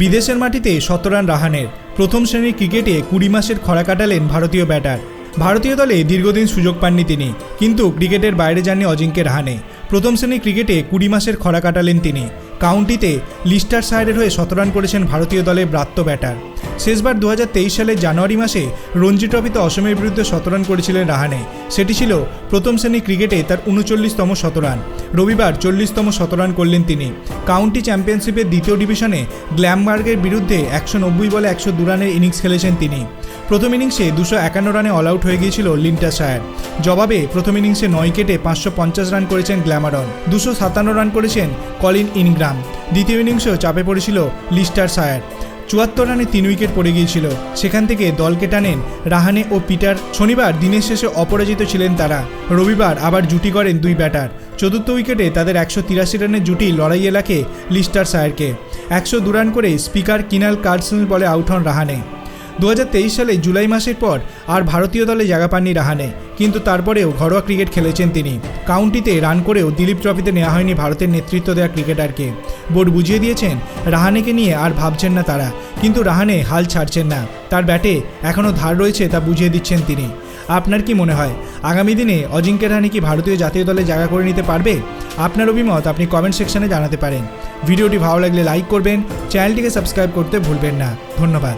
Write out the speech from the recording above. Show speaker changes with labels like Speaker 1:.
Speaker 1: বিদেশের মাটিতে শতরান রাহানের প্রথম শ্রেণির ক্রিকেটে কুড়ি মাসের খরা কাটালেন ভারতীয় ব্যাটার। ভারতীয় দলে দীর্ঘদিন সুযোগ পাননি তিনি, কিন্তু ক্রিকেটের বাইরে যাননি অজিঙ্ক্য রাহানে প্রথম শ্রেণির ক্রিকেটে কুড়ি মাসের খরা কাটালেন তিনি। কাউন্টিতে লিস্টার সাইডের হয়ে শতরান করেছেন ভারতীয় দলের ব্রাত্য ব্যাটার। শেষবার দু হাজার তেইশ সালের জানুয়ারি মাসে রঞ্জি ট্রফিতে অসমের বিরুদ্ধে শতরান করেছিলেন রাহানে। সেটি ছিল প্রথম শ্রেণির ক্রিকেটে তার উনচল্লিশতম শতরান রবিবার চল্লিশতম শতরান করলেন তিনি। কাউন্টি চ্যাম্পিয়নশিপের দ্বিতীয় ডিভিশনে গ্ল্যামবার্গের বিরুদ্ধে একশো নব্বই বলে একশো দু রানের ইনিংস খেলেছেন তিনি। প্রথম ইনিংসে দুশো একান্ন রানে অল আউট হয়ে গিয়েছিল লিন্টাশায়ার জবাবে প্রথম ইনিংসে নয় কেটে পাঁচশো পঞ্চাশ রান করেছেন গ্ল্যামারন। দুশো সাতান্ন রান করেছেন কলিন ইনগ্রাম। দ্বিতীয় ইনিংসেও চাপে পড়েছিল লিস্টার সায়ার। চুয়াত্তর রানে তিন উইকেট পড়ে গিয়েছিল। সেখান থেকে দলকে টানেন রাহানে ও পিটার। শনিবার দিনের শেষে অপরাজিত ছিলেন তারা। রবিবার আবার জুটি করেন দুই ব্যাটার। চতুর্থ উইকেটে তাদের একশো তিরাশি রানের জুটি লড়াইয়ে এলাকে লিস্টার সায়ারকে। একশো দু রান করে স্পিকার কিনাল কার্সন বলে আউট হন রাহানে। দু হাজার তেইশ সালে জুলাই মাসের পর আর ভারতীয় দলে জায়গা পাননি রাহানে। কিন্তু তারপরেও ঘরোয়া ক্রিকেট খেলেছেন তিনি। কাউন্টিতে রান করেও দিলীপ ট্রফিতে নেওয়া হয়নি ভারতের নেতৃত্ব দেওয়া ক্রিকেটারকে। বোর্ড বুঝিয়ে দিয়েছেন, রাহানেকে নিয়ে আর ভাবছেন না তারা। কিন্তু রাহানে হাল ছাড়ছেন না। তার ব্যাটে এখনও ধার রয়েছে তা বুঝিয়ে দিচ্ছেন তিনি। আপনার কি মনে হয়, আগামী দিনে অজিঙ্ক্য রাহানে কি ভারতীয় জাতীয় দলে জায়গা করে নিতে পারবে? আপনার অভিমত আপনি কমেন্ট সেকশনে জানাতে পারেন। ভিডিওটি ভালো লাগলে লাইক করবেন, চ্যানেলটিকে সাবস্ক্রাইব করতে ভুলবেন না। ধন্যবাদ।